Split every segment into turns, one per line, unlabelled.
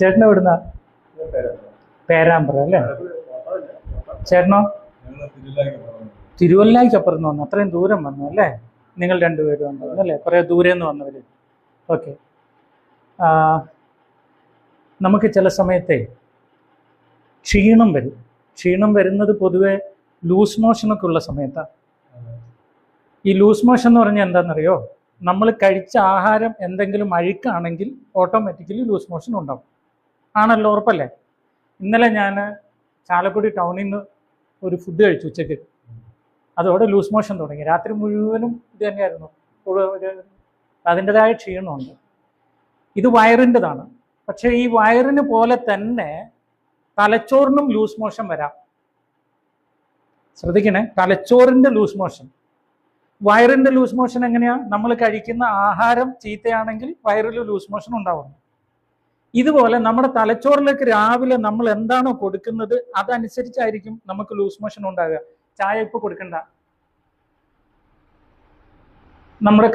ചേട്ടൻ എവിടുന്ന പേരാമ്പ്ര അല്ലേ? ചേട്ടനോ? തിരുവല്ലായ്ക്കപ്പുറം വന്നു. അത്രയും ദൂരം വന്നു അല്ലേ? നിങ്ങൾ രണ്ടുപേരും വന്നു അല്ലേ? കുറേ ദൂരെ നിന്ന് വന്നവർ ഓക്കെ. നമുക്ക് ചില സമയത്തെ ക്ഷീണം വരും. ക്ഷീണം വരുന്നത് പൊതുവെ ലൂസ് മോഷനൊക്കെ ഉള്ള സമയത്താണ് ഈ ലൂസ് മോഷൻ എന്ന് പറഞ്ഞാൽ എന്താണെന്നറിയോ? നമ്മൾ കഴിച്ച ആഹാരം എന്തെങ്കിലും അഴുക്കാണെങ്കിൽ ഓട്ടോമാറ്റിക്കലി ലൂസ് മോഷൻ ഉണ്ടാവും. ആണല്ലോ ഉറപ്പല്ലേ? ഇന്നലെ ഞാൻ ചാലക്കുടി ടൗണിൽ നിന്ന് ഒരു ഫുഡ് കഴിച്ചു ഉച്ചയ്ക്ക്. അതോടെ ലൂസ് മോഷൻ തുടങ്ങി. രാത്രി മുഴുവനും ഇത് തന്നെയായിരുന്നു. അതിന്റെതായ ക്ഷീണമുണ്ട്. ഇത് വയറിന്റെതാണ്. പക്ഷേ ഈ വയറിന് പോലെ തന്നെ തലച്ചോറിനും ലൂസ് മോഷൻ വരാം. ശ്രദ്ധിക്കണേ തലച്ചോറിന്റെ ലൂസ് മോഷൻ വയറിന്റെ ലൂസ് മോഷൻ എങ്ങനെയാണ് നമ്മൾ കഴിക്കുന്ന ആഹാരം ചീത്തയാണെങ്കിൽ വയറിൽ ലൂസ് മോഷൻ ഉണ്ടാവുന്നു. ഇതുപോലെ നമ്മുടെ തലച്ചോറിലേക്ക് രാവിലെ നമ്മൾ എന്താണോ കൊടുക്കുന്നത് അതനുസരിച്ചായിരിക്കും നമുക്ക് ലൂസ് മോഷൻ ഉണ്ടാകുക ചായ ഇപ്പൊ കൊടുക്കണ്ട. നമ്മുടെ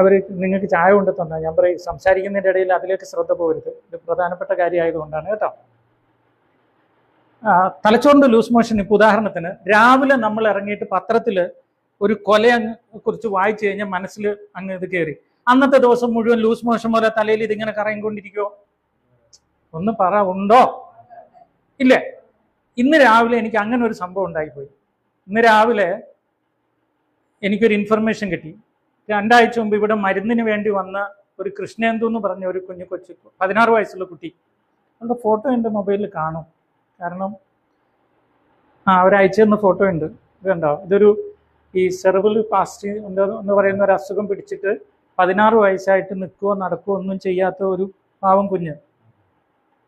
അവർ നിങ്ങൾക്ക് ചായ കൊണ്ട് തന്ന. ഞാൻ പറയും സംസാരിക്കുന്നതിന്റെ ഇടയിൽ അതിലേക്ക് ശ്രദ്ധ പോകരുത്. ഇത് പ്രധാനപ്പെട്ട കാര്യമായതുകൊണ്ടാണ് കേട്ടോ. തലച്ചോറിന്റെ ലൂസ് മോഷൻ ഇപ്പൊ ഉദാഹരണത്തിന് രാവിലെ നമ്മൾ ഇറങ്ങിയിട്ട് പത്രത്തിൽ ഒരു കൊല അങ്ങ് കുറിച്ച് വായിച്ചു കഴിഞ്ഞാൽ മനസ്സിൽ അങ്ങ് ഇത് കയറി അന്നത്തെ ദിവസം മുഴുവൻ ലൂസ് മോഷൻ പോലെ തലയിൽ ഇതിങ്ങനെ കറങ്ങിക്കൊണ്ടിരിക്കുവോ? ഒന്ന് പറ ഉണ്ടോ? ഇല്ലേ? ഇന്ന് രാവിലെ എനിക്ക് അങ്ങനെ ഒരു സംഭവം ഉണ്ടായിപ്പോയി. ഇന്ന് രാവിലെ എനിക്കൊരു ഇൻഫർമേഷൻ കിട്ടി. രണ്ടാഴ്ച മുമ്പ് ഇവിടെ മരുന്നിന് വേണ്ടി വന്ന ഒരു കൃഷ്ണേന്ദു എന്ന് പറഞ്ഞ ഒരു കുഞ്ഞു കൊച്ചു പതിനാറ് വയസ്സുള്ള കുട്ടി. അവളുടെ ഫോട്ടോ എന്റെ മൊബൈലിൽ കാണും. കാരണം ആ അവരയച്ചു തന്ന ഫോട്ടോ ഉണ്ട്. ഇത് കണ്ടോ? ഇതൊരു ഈ സെർവൽ പാസ്റ്റ് എന്ന് പറയുന്ന ഒരു അസുഖം പിടിച്ചിട്ട് പതിനാറ് വയസ്സായിട്ട് നിൽക്കുകയോ നടക്കുകയോ ഒന്നും ചെയ്യാത്ത ഒരു പാവം കുഞ്ഞ്.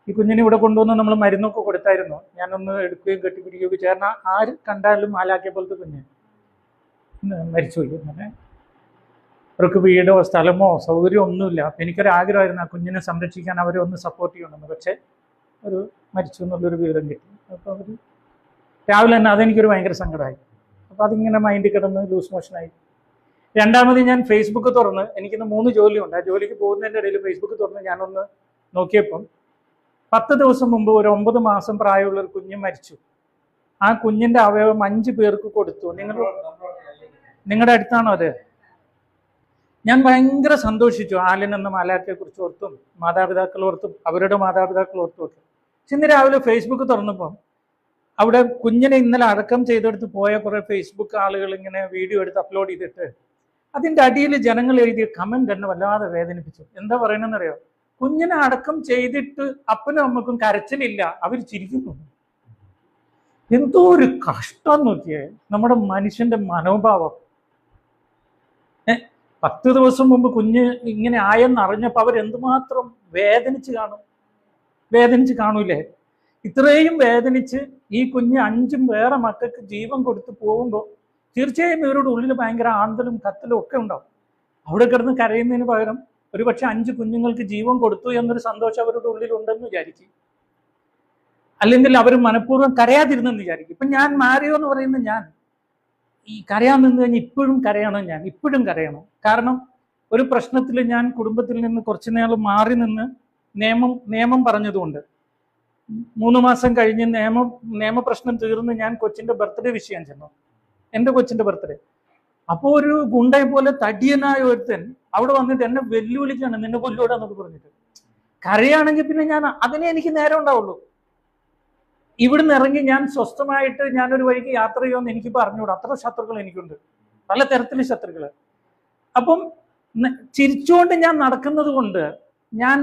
ഈ കുഞ്ഞിനെ ഇവിടെ കൊണ്ടുവന്ന് നമ്മൾ മരുന്നൊക്കെ കൊടുത്തായിരുന്നു. ഞാനൊന്ന് എടുക്കുകയും കെട്ടിപ്പിടിക്കുകയൊക്കെ ചേർന്ന ആര് കണ്ടാലും ആലാക്കിയ പോലത്തെ കുഞ്ഞ്. മരിച്ചുപോയി അങ്ങനെ അവർക്ക് വീടോ സ്ഥലമോ സൗകര്യമോ ഒന്നുമില്ല. അപ്പം എനിക്കൊരാഗ്രഹമായിരുന്നു ആ കുഞ്ഞിനെ സംരക്ഷിക്കാൻ അവരെ ഒന്ന് സപ്പോർട്ട് ചെയ്യണമെന്ന്. പക്ഷേ ഒരു മരിച്ചു എന്നുള്ളൊരു വിവരം കിട്ടി. അപ്പോൾ അവർ രാവിലെ തന്നെ അതെനിക്കൊരു ഭയങ്കര സങ്കടമായി. അപ്പോൾ അതിങ്ങനെ മൈൻഡിൽ കിടന്ന് ലൂസ് മോഷനായി രണ്ടാമത് ഞാൻ ഫേസ്ബുക്ക് തുറന്ന് എനിക്കിന്ന് മൂന്ന് ജോലിയുണ്ട്. ആ ജോലിക്ക് പോകുന്നതിന്റെ ഇടയിൽ ഫേസ്ബുക്ക് തുറന്ന് ഞാനൊന്ന് നോക്കിയപ്പം പത്ത് ദിവസം മുമ്പ് ഒരു ഒമ്പത് മാസം പ്രായമുള്ള ഒരു കുഞ്ഞ് മരിച്ചു. ആ കുഞ്ഞിന്റെ അവയവം അഞ്ച് പേർക്ക് കൊടുത്തു. നിങ്ങൾ നിങ്ങളുടെ അടുത്താണോ അത്? ഞാൻ ഭയങ്കര സന്തോഷിച്ചു. ആലിൻ എന്ന മാലാഖയെ കുറിച്ച് ഓർത്തും മാതാപിതാക്കൾ ഓർത്തും അവരുടെ മാതാപിതാക്കൾ ഓർത്തും ഒക്കെ. പക്ഷെ ഇന്ന് രാവിലെ ഫേസ്ബുക്ക് തുറന്നപ്പം അവിടെ കുഞ്ഞിനെ ഇന്നലെ അടക്കം ചെയ്തെടുത്ത് പോയ കുറെ ഫേസ്ബുക്ക് ആളുകൾ ഇങ്ങനെ വീഡിയോ എടുത്ത് അപ്ലോഡ് ചെയ്തിട്ട് അതിന്റെ അടിയിൽ ജനങ്ങൾ എഴുതിയ കമന്റ് എന്നെ വല്ലാതെ വേദനിപ്പിച്ചു. എന്താ പറയണെന്നറിയോ കുഞ്ഞിനെ അടക്കം ചെയ്തിട്ട് അപ്പനും അമ്മക്കും കരച്ചിലില്ല. അവർ ചിരിക്കുന്നു. എന്തോ ഒരു കഷ്ടം നോക്കിയേ. നമ്മുടെ മനുഷ്യന്റെ മനോഭാവം. പത്ത് ദിവസം മുമ്പ് കുഞ്ഞ് ഇങ്ങനെ ആയെന്ന് അറിഞ്ഞപ്പോൾ അവർ എന്തുമാത്രം വേദനിച്ച് കാണും? വേദനിച്ച് കാണൂലേ? ഇത്രയും വേദനിച്ച് ഈ കുഞ്ഞ് അഞ്ചും വേറെ മക്കൾക്ക് ജീവൻ കൊടുത്തു പോകുമ്പോൾ തീർച്ചയായും ഇവരുടെ ഉള്ളിൽ ഭയങ്കര ആന്തലും കത്തലും ഒക്കെ ഉണ്ടാവും. അവിടെ കിടന്ന് കരയുന്നതിന് പകരം ഒരു പക്ഷെ അഞ്ച് കുഞ്ഞുങ്ങൾക്ക് ജീവൻ കൊടുത്തു എന്നൊരു സന്തോഷം അവരുടെ ഉള്ളിലുണ്ടെന്ന് വിചാരിക്കും. അല്ലെങ്കിൽ അവർ മനഃപൂർവം കരയാതിരുന്നെന്ന് വിചാരിക്കും. ഇപ്പൊ ഞാൻ മാറിയോ എന്ന് പറയുന്ന ഞാൻ ഈ കരയാൻ നിന്ന് കഴിഞ്ഞാൽ ഇപ്പോഴും കരയണം ഞാൻ ഇപ്പോഴും കരയണം. കാരണം ഒരു പ്രശ്നത്തിൽ ഞാൻ കുടുംബത്തിൽ നിന്ന് കുറച്ചു നേരം മാറി നിന്ന് നിയമം നിയമം പറഞ്ഞതുകൊണ്ട് മൂന്ന് മാസം കഴിഞ്ഞ് നിയമം നിയമപ്രശ്നം തീർന്ന് ഞാൻ കൊച്ചിന്റെ ബർത്ത്ഡേ വിഷയം ചെന്നു. എന്റെ കൊച്ചിന്റെ ബർത്ത്ഡേ അപ്പോൾ ഒരു ഗുണ്ടയെ പോലെ തടിയനായ ഒരുത്തൻ അവിടെ വന്നിട്ട് എന്നെ വെല്ലുവിളിക്കാണ് നിന്നെ കൊല്ലൂടാന്നൊക്കെ പറഞ്ഞിട്ട്. കരയാണെങ്കിൽ പിന്നെ ഞാൻ അതിനെ എനിക്ക് നേരം ഉണ്ടാവുള്ളൂ. ഇവിടുന്ന് ഇറങ്ങി ഞാൻ സ്വസ്ഥമായിട്ട് ഞാനൊരു വഴിക്ക് യാത്ര ചെയ്യുമെന്ന് എനിക്ക് പറഞ്ഞുകൂടാ അത്ര ശത്രുക്കൾ എനിക്കുണ്ട്. പല തരത്തിലെ ശത്രുക്കൾ അപ്പം ചിരിച്ചുകൊണ്ട് ഞാൻ നടക്കുന്നത് കൊണ്ട് ഞാൻ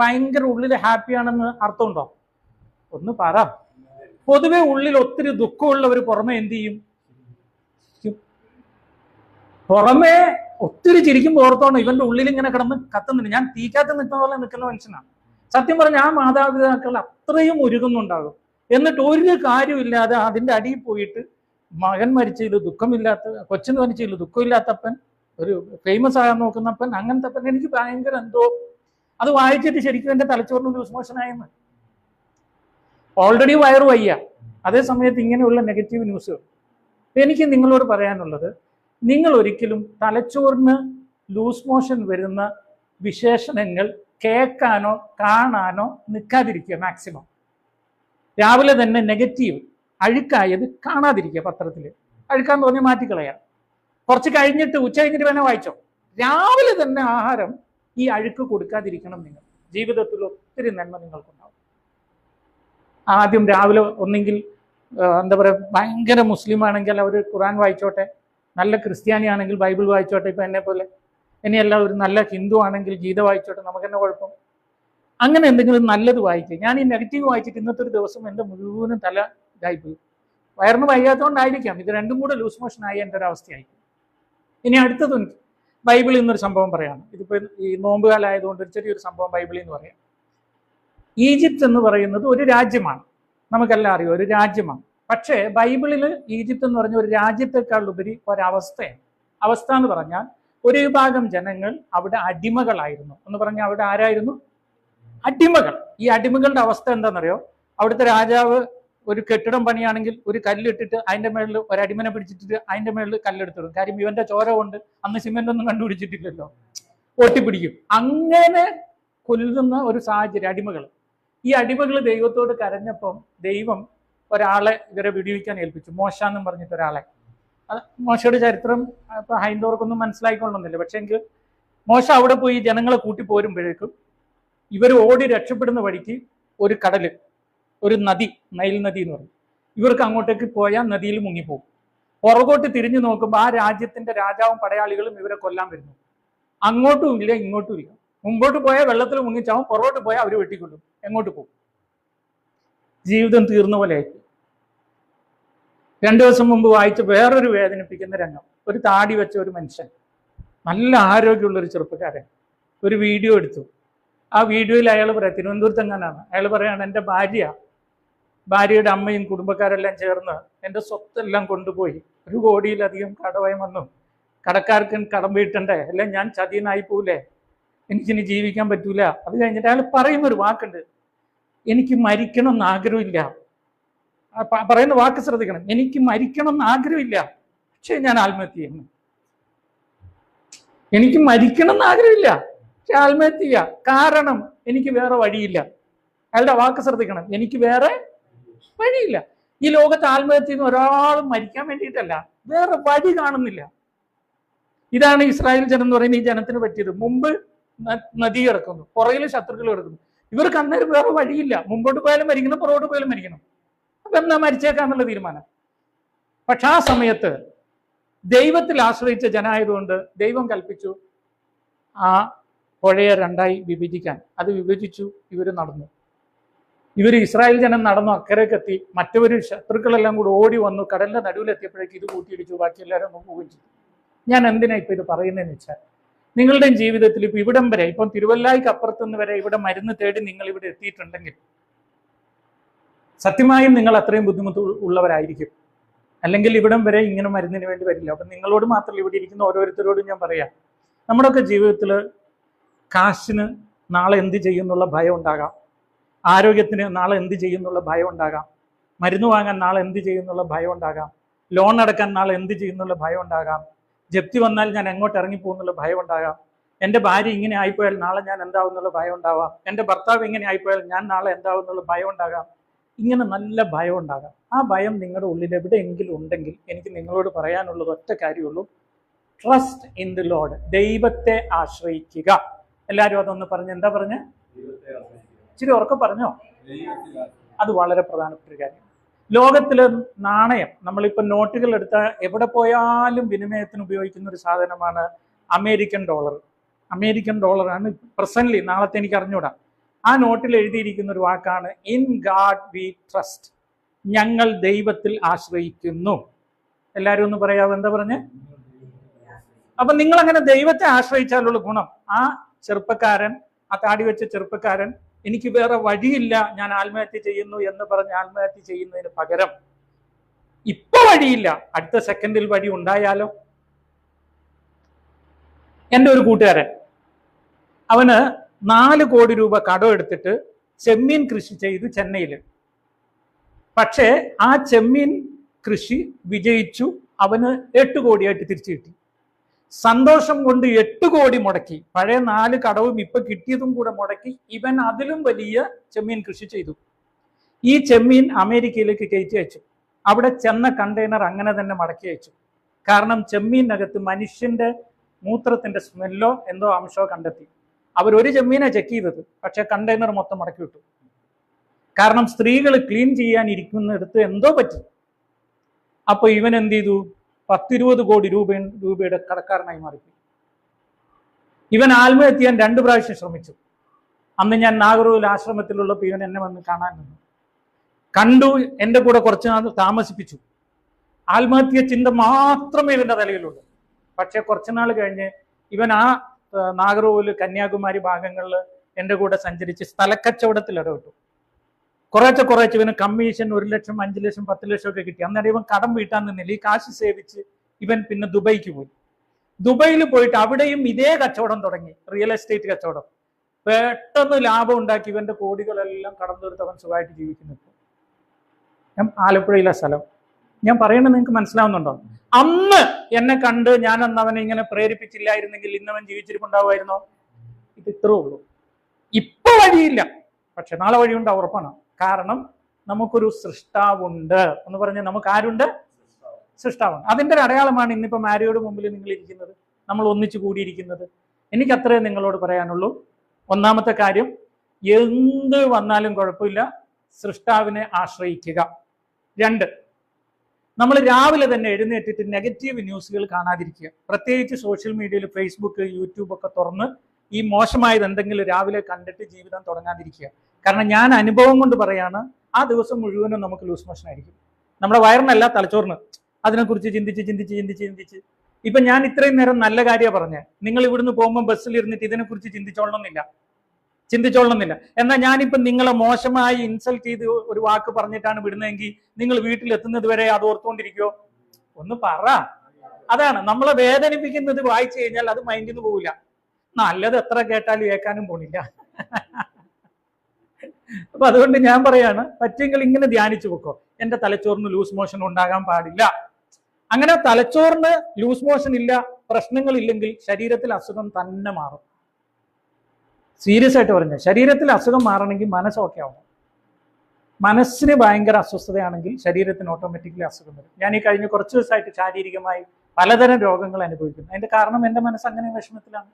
ഭയങ്കര ഉള്ളിൽ ഹാപ്പിയാണെന്ന് അർത്ഥമുണ്ടോ? ഒന്ന് പറ. പൊതുവെ ഉള്ളിൽ ഒത്തിരി ദുഃഖമുള്ളവർ പുറമെ എന്ത് ചെയ്യും? പുറമെ ഒത്തിരി ചിരിക്കും ഓർത്തോണ്ട് ഇവന്റെ ഉള്ളിൽ ഇങ്ങനെ കിടന്ന് കത്തുന്നുണ്ട്. ഞാൻ തീക്കാത്ത നിൽക്കുന്ന പോലെ നിൽക്കുന്ന മനുഷ്യനാണ്. സത്യം പറഞ്ഞ ആ മാതാപിതാക്കൾ അത്രയും ഒരുങ്ങുന്നുണ്ടാകും എന്നിട്ട് ഒരു കാര്യമില്ലാതെ അതിന്റെ അടിയിൽ പോയിട്ട് മകൻ മരിച്ചതിൽ ദുഃഖമില്ലാത്ത കൊച്ചിന് മരിച്ചതിൽ ദുഃഖമില്ലാത്തപ്പൻ ഒരു ഫേമസ് ആകാൻ നോക്കുന്നപ്പൻ അങ്ങനത്തെ അപ്പൻ എനിക്ക് ഭയങ്കര എന്തോ അത് വായിച്ചിട്ട് ശരിക്കും എന്റെ തലച്ചോറിന് ഒരു മോഷനായെന്ന് ഓൾറെഡി വയറ് വയ്യ. അതേ സമയത്ത് ഇങ്ങനെയുള്ള നെഗറ്റീവ് ന്യൂസ് എനിക്ക് നിങ്ങളോട് പറയാനുള്ളത് നിങ്ങൾ ഒരിക്കലും തലച്ചോറിന് ലൂസ് മോഷൻ വരുന്ന വിശേഷണങ്ങൾ കേൾക്കാനോ കാണാനോ നിൽക്കാതിരിക്കുക മാക്സിമം രാവിലെ തന്നെ നെഗറ്റീവ് അഴുക്കായത് കാണാതിരിക്കുക പത്രത്തിൽ അഴുക്കാൻ തോന്നി മാറ്റിക്കളയാം. കുറച്ച് കഴിഞ്ഞിട്ട് ഉച്ച കഴിഞ്ഞിട്ട് വേണേൽ വായിച്ചോ. രാവിലെ തന്നെ ആഹാരം ഈ അഴുക്ക് കൊടുക്കാതിരിക്കണം നിങ്ങൾ. ജീവിതത്തിൽ ഒത്തിരി നന്മ നിങ്ങൾക്കുണ്ടാവും. ആദ്യം രാവിലെ ഒന്നെങ്കിൽ എന്താ പറയുക ഭയങ്കര മുസ്ലിം ആണെങ്കിൽ അവർ ഖുറാൻ വായിച്ചോട്ടെ. നല്ല ക്രിസ്ത്യാനിയാണെങ്കിൽ ബൈബിൾ വായിച്ചോട്ടെ ഇപ്പം എന്നെ പോലെ. ഇനിയല്ല ഒരു നല്ല ഹിന്ദു ആണെങ്കിൽ ഗീത വായിച്ചോട്ടെ നമുക്ക് എന്നെ കുഴപ്പം? അങ്ങനെ എന്തെങ്കിലും നല്ലത് വായിക്കുക ഞാൻ ഈ നെഗറ്റീവ് വായിച്ചിട്ട് ഇന്നത്തെ ഒരു ദിവസം എന്റെ മുഴുവനും തല ഇതായിപ്പോയി വയറിന് വയ്യാത്തതുകൊണ്ടായിരിക്കാം. ഇത് രണ്ടും കൂടെ ലൂസ് മോഷൻ ആയി എന്റെ ഒരു അവസ്ഥയായി. ഇനി അടുത്തത് ബൈബിളിൽ നിന്നൊരു സംഭവം പറയാണ്. ഇതിപ്പോൾ ഈ നോമ്പ് കാലമായതുകൊണ്ട് ഒരു ചെറിയൊരു സംഭവം ബൈബിളിൽ നിന്ന് പറയാം. ഈജിപ്ത് എന്ന് പറയുന്നത് ഒരു രാജ്യമാണ്. നമുക്കെല്ലാം അറിയാം ഒരു രാജ്യമാണ്. പക്ഷേ ബൈബിളിൽ ഈജിപ്ത് എന്ന് പറഞ്ഞ ഒരു രാജ്യത്തെക്കാൾ ഉപരി ഒരവസ്ഥയാണ്. അവസ്ഥ എന്ന് പറഞ്ഞാൽ ഒരു വിഭാഗം ജനങ്ങൾ അവിടെ അടിമകളായിരുന്നു. എന്ന് പറഞ്ഞാൽ അവിടെ ആരായിരുന്നു? അടിമകൾ. ഈ അടിമകളുടെ അവസ്ഥ എന്താണെന്നറിയോ? അവിടുത്തെ രാജാവ് ഒരു കെട്ടിടം പണിയാണെങ്കിൽ ഒരു കല്ലിട്ടിട്ട് അതിന്റെ മേളിൽ ഒരു അടിമനെ പിടിച്ചിട്ട് അതിന്റെ മേളിൽ കല്ലെടുത്തിടും. കാര്യം ഇവന്റെ ചോര കൊണ്ട് അന്ന് സിമെന്റ് ഒന്നും കണ്ടുപിടിച്ചിട്ടില്ലല്ലോ. ഒട്ടിപ്പിടിക്കും. അങ്ങനെ കൊല്ലുന്ന ഒരു സാഹചര്യം അടിമകൾ ഈ അടിമകൾ ദൈവത്തോട് കരഞ്ഞപ്പം ദൈവം ഒരാളെ ഇവരെ വിടിവിക്കാൻ ഏൽപ്പിച്ചു. മോശ എന്നും പറഞ്ഞിട്ട് ഒരാളെ. അത് മോശയുടെ ചരിത്രം ഇപ്പൊ ഹൈന്ദവർക്കൊന്നും മനസ്സിലായിക്കൊള്ളുന്നില്ല. പക്ഷെ എങ്കിൽ മോശ അവിടെ പോയി ജനങ്ങളെ കൂട്ടി പോരുമ്പോഴേക്കും ഇവർ ഓടി രക്ഷപ്പെടുന്ന വഴിക്ക് ഒരു കടൽ ഒരു നദി നൈൽ നദി എന്ന് പറയും. ഇവർക്ക് അങ്ങോട്ടേക്ക് പോയാൽ നദിയിൽ മുങ്ങിപ്പോകും പുറകോട്ട് തിരിഞ്ഞു നോക്കുമ്പോൾ ആ രാജ്യത്തിന്റെ രാജാവും പടയാളികളും ഇവരെ കൊല്ലാൻ വരുന്നു. അങ്ങോട്ടും ഇല്ല ഇങ്ങോട്ടും ഇല്ല. മുമ്പോട്ട് പോയാൽ വെള്ളത്തിൽ മുങ്ങിച്ചാവും പുറകോട്ട് പോയാൽ അവർ വെട്ടിക്കൊള്ളും എങ്ങോട്ട് പോകും ജീവിതം തീർന്ന പോലെ ആയി രണ്ടു ദിവസം മുമ്പ് വായിച്ച വേറൊരു വേദനിപ്പിക്കുന്ന രംഗം. ഒരു താടി വെച്ച ഒരു മനുഷ്യൻ. നല്ല ആരോഗ്യമുള്ള ഒരു ചെറുപ്പക്കാരൻ. ഒരു വീഡിയോ എടുത്തു. ആ വീഡിയോയിൽ അയാൾ പറയാം തിരുവനന്തപുരത്ത് എങ്ങനെയാണ് അയാൾ പറയാണ് എന്റെ ഭാര്യ. ഭാര്യയുടെ അമ്മയും കുടുംബക്കാരെല്ലാം ചേർന്ന് എന്റെ സ്വത്തെല്ലാം കൊണ്ടുപോയി. ഒരു കോടിയിലധികം കടവായി വന്നു. കടക്കാർക്ക് കടം വീട്ടണ്ടേ? അല്ലെ ഞാൻ ചതിയനായി പോവില്ലേ എനിക്കിനി ജീവിക്കാൻ പറ്റൂല. അത് കഴിഞ്ഞിട്ട് അയാൾ പറയുന്നൊരു വാക്കുണ്ട്. എനിക്ക് മരിക്കണം എന്ന് ആഗ്രഹമില്ല പറയുന്ന വാക്ക് ശ്രദ്ധിക്കണം. എനിക്ക് മരിക്കണം എന്ന് ആഗ്രഹമില്ല. പക്ഷേ ഞാൻ ആത്മഹത്യ ചെയ്യുന്നു. എനിക്ക് മരിക്കണം എന്ന് ആഗ്രഹമില്ല. പക്ഷെ ആത്മഹത്യ ചെയ്യുക കാരണം എനിക്ക് വേറെ വഴിയില്ല. അയാളുടെ വാക്ക് ശ്രദ്ധിക്കണം. എനിക്ക് വേറെ വഴിയില്ല. ഈ ലോകത്ത് ആത്മഹത്യ ചെയ്യുന്ന ഒരാളും മരിക്കാൻ വേണ്ടിയിട്ടല്ല. വേറെ വഴി കാണുന്നില്ല. ഇതാണ് ഇസ്രായേൽ ജനം എന്ന് പറയുന്ന ഈ ജനത്തിന് പറ്റിയത്. മുമ്പ് നദി കിടക്കുന്നു. പുറകിൽ ശത്രുക്കൾ കിടക്കുന്നു. ഇവർക്ക് അന്നേരം വേറെ വഴിയില്ല. മുമ്പോട്ട് പോയാലും മരിക്കണം പുറകോട്ട് പോയാലും മരിക്കണം. അപ്പൊ എന്നാ മരിച്ചേക്കാന്നുള്ള തീരുമാനം? പക്ഷെ ആ സമയത്ത് ദൈവത്തിൽ ആശ്രയിച്ച ജനായതുകൊണ്ട് ദൈവം കൽപ്പിച്ചു ആ പുഴയെ രണ്ടായി വിഭജിക്കാൻ. അത് വിഭജിച്ചു ഇവർ നടന്നു. ഇവർ ഇസ്രായേൽ ജനം നടന്നു അക്കരക്കെത്തി മറ്റവർ ശത്രുക്കളെല്ലാം കൂടി ഓടി വന്നു. കടലിന്റെ നടുവിലെത്തിയപ്പോഴേക്ക് ഇത് കൂട്ടിയിടിച്ചു. ബാക്കി എല്ലാവരും പോവുകയും ചെയ്തു. ഞാൻ എന്തിനാ ഇപ്പൊ ഇത് പറയുന്നതെന്ന് വെച്ചാൽ നിങ്ങളുടെയും ജീവിതത്തിൽ ഇപ്പൊ ഇവിടം വരെ ഇപ്പം തിരുവല്ലായ്ക്ക് അപ്പുറത്തുനിന്ന് വരെ ഇവിടെ മരുന്ന് തേടി നിങ്ങൾ ഇവിടെ എത്തിയിട്ടുണ്ടെങ്കിൽ സത്യമായും നിങ്ങൾ അത്രയും ബുദ്ധിമുട്ട് ഉള്ളവരായിരിക്കും. അല്ലെങ്കിൽ ഇവിടം വരെ ഇങ്ങനെ മരുന്നിന് വേണ്ടി വരില്ല. അപ്പം നിങ്ങളോട് മാത്രമല്ല ഇവിടെ ഇരിക്കുന്ന ഓരോരുത്തരോടും ഞാൻ പറയാം. നമ്മുടെയൊക്കെ ജീവിതത്തിൽ കാശിന് നാളെ എന്ത് ചെയ്യുന്നുള്ള ഭയം ഉണ്ടാകാം. ആരോഗ്യത്തിന് നാളെ എന്ത് ചെയ്യുന്നുള്ള ഭയം ഉണ്ടാകാം. മരുന്ന് വാങ്ങാൻ നാളെ എന്ത് ചെയ്യുന്നുള്ള ഭയം ഉണ്ടാകാം. ലോൺ അടക്കാൻ നാളെ എന്ത് ചെയ്യുന്നുള്ള ഭയം ഉണ്ടാകാം. ജപ്തി വന്നാൽ ഞാൻ എങ്ങോട്ട് ഇറങ്ങിപ്പോകുന്നുള്ള ഭയം ഉണ്ടാകാം. എന്റെ ഭാര്യ ഇങ്ങനെ ആയിപ്പോയാൽ നാളെ ഞാൻ എന്താവും എന്നുള്ള ഭയം ഉണ്ടാവാം. എന്റെ ഭർത്താവ് ഇങ്ങനെ ആയിപ്പോയാൽ ഞാൻ നാളെ എന്താവും എന്നുള്ള ഭയം ഉണ്ടാകാം. ഇങ്ങനെ നല്ല ഭയം ഉണ്ടാകാം. ആ ഭയം നിങ്ങളുടെ ഉള്ളിൽ എവിടെയെങ്കിലും ഉണ്ടെങ്കിൽ എനിക്ക് നിങ്ങളോട് പറയാനുള്ളത് ഒറ്റ കാര്യമുള്ളൂ. ട്രസ്റ്റ് ഇൻ ദി ലോഡ് ദൈവത്തെ ആശ്രയിക്കുക. എല്ലാവരും അതൊന്ന് പറഞ്ഞ് എന്താ പറഞ്ഞ്? ഇച്ചിരി ഉറക്കെ പറഞ്ഞോ? അത് വളരെ പ്രധാനപ്പെട്ട ഒരു കാര്യം. ലോകത്തിലെ നാണയം. നമ്മളിപ്പോൾ നോട്ടുകൾ എടുത്താൽ എവിടെ പോയാലും വിനിമയത്തിന് ഉപയോഗിക്കുന്ന ഒരു സാധനമാണ് അമേരിക്കൻ ഡോളർ. അമേരിക്കൻ ഡോളറാണ് പ്രസന്റ്ലി നാളത്തെ എനിക്ക് അറിഞ്ഞൂടാ. ആ നോട്ടിൽ എഴുതിയിരിക്കുന്ന ഒരു വാക്കാണ് ഇൻ ഗാഡ് വി ട്രസ്റ്റ്. ഞങ്ങൾ ദൈവത്തിൽ ആശ്രയിക്കുന്നു. എല്ലാവരും ഒന്ന് പറയാവോ? എന്താ പറഞ്ഞ്? അപ്പൊ നിങ്ങൾ അങ്ങനെ ദൈവത്തെ ആശ്രയിച്ചാലുള്ള ഗുണം. ആ ചെറുപ്പക്കാരൻ ആ താടി വെച്ച ചെറുപ്പക്കാരൻ എനിക്ക് വേറെ വഴിയില്ല ഞാൻ ആത്മഹത്യ ചെയ്യുന്നു എന്ന് പറഞ്ഞ് ആത്മഹത്യ ചെയ്യുന്നതിന് പകരം ഇപ്പൊ വഴിയില്ല. അടുത്ത സെക്കൻഡിൽ വഴി ഉണ്ടായാലോ? എന്റെ ഒരു കൂട്ടുകാരൻ അവന് നാല് കോടി രൂപ കടം എടുത്തിട്ട് ചെമ്മീൻ കൃഷി ചെയ്തു ചെന്നൈയിൽ പക്ഷേ ആ ചെമ്മീൻ കൃഷി വിജയിച്ചു അവന് എട്ട് കോടിയായിട്ട് തിരിച്ചു കിട്ടി. സന്തോഷം കൊണ്ട് എട്ട് കോടി മുടക്കി. പഴയ നാല് കടവും ഇപ്പൊ കിട്ടിയതും കൂടെ മുടക്കി. ഇവൻ അതിലും വലിയ ചെമ്മീൻ കൃഷി ചെയ്തു. ഈ ചെമ്മീൻ അമേരിക്കയിലേക്ക് കയറ്റി അയച്ചു. അവിടെ ചെന്ന കണ്ടെയ്നർ അങ്ങനെ തന്നെ മടക്കി അയച്ചു. കാരണം ചെമ്മീനകത്ത് മനുഷ്യന്റെ മൂത്രത്തിന്റെ സ്മെല്ലോ എന്തോ അംശമോ കണ്ടെത്തി. അവർ ഒരു ചെമ്മീനെ ചെക്ക് ചെയ്തത്. പക്ഷെ കണ്ടെയ്നർ മൊത്തം മടക്കി വിട്ടു. കാരണം സ്ത്രീകൾ ക്ലീൻ ചെയ്യാൻ ഇരിക്കുന്നിടത്ത് എന്തോ പറ്റി. അപ്പൊ ഇവൻ എന്ത് ചെയ്തു? പത്തിരുപത് കോടി രൂപ രൂപയുടെ കടക്കാരനായി മാറി ഇവൻ ആത്മഹത്യ ചെയ്യാൻ രണ്ടു പ്രാവശ്യം ശ്രമിച്ചു. അന്ന് ഞാൻ നാഗറൂൽ ആശ്രമത്തിലുള്ളപ്പോൾ ഇവൻ എന്നെ വന്ന് കാണാൻ നിന്നു. കണ്ടു എന്റെ കൂടെ കുറച്ച് നാൾ താമസിപ്പിച്ചു. ആത്മഹത്യ ചിന്ത മാത്രമേ ഇവന്റെ തലയിലുള്ളൂ. പക്ഷെ കുറച്ചു നാൾ കഴിഞ്ഞ് ഇവൻ ആ നാഗറൂൽ കന്യാകുമാരി ഭാഗങ്ങളിൽ എന്റെ കൂടെ സഞ്ചരിച്ച് സ്ഥലക്കച്ചവടത്തിൽ ഇടപെട്ടു. കുറേശ്ശെ കുറേച്ചെ ഇവന് കമ്മീഷൻ ഒരു ലക്ഷം അഞ്ച് ലക്ഷം പത്ത് ലക്ഷം ഒക്കെ കിട്ടി. അന്നേരം ഇവൻ കടം വീട്ടാൻ നിന്നില്ല. ഈ കാശ് സേവിച്ച് ഇവൻ പിന്നെ ദുബൈക്ക് പോയി. ദുബൈയിൽ പോയിട്ട് അവിടെയും ഇതേ കച്ചവടം തുടങ്ങി. റിയൽ എസ്റ്റേറ്റ് കച്ചവടം. പെട്ടെന്ന് ലാഭം ഉണ്ടാക്കി ഇവന്റെ കോടികളെല്ലാം കടം തീർത്ത് അവൻ സുഖമായിട്ട് ജീവിക്കുന്നു ഇപ്പോൾ. ഞാൻ ആലപ്പുഴയിലെ സ്ഥലം. ഞാൻ പറയണത് നിങ്ങൾക്ക് മനസ്സിലാവുന്നുണ്ടോ? അന്ന് എന്നെ കണ്ട് ഞാൻ അന്ന് അവനെ ഇങ്ങനെ പ്രേരിപ്പിച്ചില്ലായിരുന്നെങ്കിൽ ഇന്നവൻ ജീവിച്ചിരിപ്പുണ്ടാവുമായിരുന്നോ? ഇത് ഇത്രേ ഉള്ളൂ. ഇപ്പൊ വഴിയില്ല. പക്ഷെ നാളെ വഴിയുണ്ട് ഉറപ്പാണ്. കാരണം നമുക്കൊരു സൃഷ്ടാവുണ്ട് എന്ന് പറഞ്ഞാൽ നമുക്ക് ആരുണ്ട് സൃഷ്ടാവുണ്ട്. അതിന്റെ ഒരു അടയാളമാണ് ഇന്നിപ്പോ മാരിയോട് മുമ്പിൽ നിങ്ങൾ ഇരിക്കുന്നത്. നമ്മൾ ഒന്നിച്ചു കൂടിയിരിക്കുന്നത്. എനിക്ക് അത്രേ നിങ്ങളോട് പറയാനുള്ളൂ. ഒന്നാമത്തെ കാര്യം എന്ത് വന്നാലും കുഴപ്പമില്ല. സൃഷ്ടാവിനെ ആശ്രയിക്കുക. രണ്ട് നമ്മൾ രാവിലെ തന്നെ എഴുന്നേറ്റിട്ട് നെഗറ്റീവ് ന്യൂസുകൾ കാണാതിരിക്കുക. പ്രത്യേകിച്ച് സോഷ്യൽ മീഡിയയിൽ ഫേസ്ബുക്ക് യൂട്യൂബ് ഒക്കെ തുറന്ന് ഈ മോശമായത് എന്തെങ്കിലും രാവിലെ കണ്ടിട്ട് ജീവിതം തുടങ്ങാതിരിക്കുക. കാരണം ഞാൻ അനുഭവം കൊണ്ട് പറയാണ് ആ ദിവസം മുഴുവനും നമുക്ക് ലൂസ് മോഷൻ ആയിരിക്കും. നമ്മുടെ വയറിനല്ല തലച്ചോറിന്. അതിനെക്കുറിച്ച് ചിന്തിച്ച് ചിന്തിച്ച് ചിന്തിച്ച് ചിന്തിച്ച്. ഇപ്പൊ ഞാൻ ഇത്രയും നേരം നല്ല കാര്യമാണ് പറഞ്ഞത് നിങ്ങൾ ഇവിടുന്ന് പോകുമ്പോൾ ബസ്സിൽ ഇരുന്നിട്ട് ഇതിനെക്കുറിച്ച് ചിന്തിച്ചോളണമെന്നില്ല. ചിന്തിച്ചോളണമെന്നില്ല. എന്നാൽ ഞാനിപ്പം നിങ്ങളെ മോശമായി ഇൻസൾട്ട് ചെയ്ത് ഒരു വാക്ക് പറഞ്ഞിട്ടാണ് വിടുന്നതെങ്കിൽ നിങ്ങൾ വീട്ടിലെത്തുന്നത് വരെ അത് ഓർത്തുകൊണ്ടിരിക്കുമോ ഒന്ന് പറ. അതാണ്. നമ്മളെ വേദനിപ്പിക്കുന്നത് വായിച്ചു കഴിഞ്ഞാൽ അത് മൈൻഡിൽ നിന്ന് പോവില്ല. നല്ലത് എത്ര കേട്ടാലും കേൾക്കാനും പോണില്ല. അപ്പൊ അതുകൊണ്ട് ഞാൻ പറയാണ് പറ്റുമെങ്കിൽ ഇങ്ങനെ ധ്യാനിച്ചു വെക്കോ എന്റെ തലച്ചോറിന് ലൂസ് മോഷൻ ഉണ്ടാകാൻ പാടില്ല. അങ്ങനെ തലച്ചോറിന് ലൂസ് മോഷൻ ഇല്ല പ്രശ്നങ്ങൾ ഇല്ലെങ്കിൽ ശരീരത്തിൽ അസുഖം തന്നെ മാറും. സീരിയസ് ആയിട്ട് പറഞ്ഞ ശരീരത്തിൽ അസുഖം മാറണമെങ്കിൽ മനസ്സ് ഓക്കെ ആവണം. മനസ്സിന് ഭയങ്കര അസ്വസ്ഥതയാണെങ്കിൽ ശരീരത്തിന് ഓട്ടോമാറ്റിക്കലി അസുഖം വരും. ഞാൻ ഈ കഴിഞ്ഞ കുറച്ച് ദിവസമായിട്ട് ശാരീരികമായി പലതരം രോഗങ്ങൾ അനുഭവിക്കുന്നു. അതിന്റെ കാരണം എന്റെ മനസ്സ് അങ്ങനെ വിഷമത്തിലാണ്.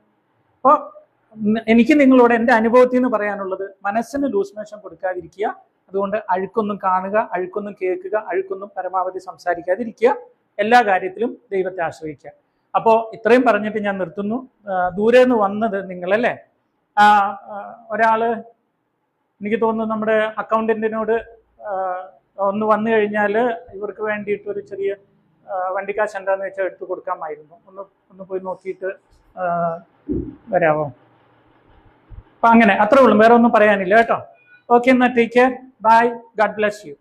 അപ്പോൾ എനിക്ക് നിങ്ങളോട് എന്റെ അനുഭവത്തിൽ നിന്ന് പറയാനുള്ളത് മനസ്സിന് ലൂസ് മോഷൻ കൊടുക്കാതിരിക്കുക. അതുകൊണ്ട് അഴുക്കൊന്നും കാണുക അഴുക്കൊന്നും കേൾക്കുക അഴുക്കൊന്നും പരമാവധി സംസാരിക്കാതിരിക്കുക. എല്ലാ കാര്യത്തിലും ദൈവത്തെ ആശ്രയിക്കുക. അപ്പോൾ ഇത്രയും പറഞ്ഞിട്ട് ഞാൻ നിർത്തുന്നു. ദൂരെ നിന്ന് വന്നത് നിങ്ങളല്ലേ? ഒരാൾ എനിക്ക് തോന്നുന്നു നമ്മുടെ അക്കൗണ്ടന്റിനോട് ഒന്ന് വന്നു കഴിഞ്ഞാൽ ഇവർക്ക് വേണ്ടിയിട്ട് ഒരു ചെറിയ വണ്ടിക്കാശ് എന്താന്ന് വെച്ചാൽ എടുത്തു കൊടുക്കാമായിരുന്നു. ഒന്ന് ഒന്ന് പോയി നോക്കിയിട്ട് വരാമോ അപ്പൊ അങ്ങനെ അത്രേ ഉള്ളൂ. വേറെ ഒന്നും പറയാനില്ല കേട്ടോ. ഓക്കെ എന്നാ take care bye God bless you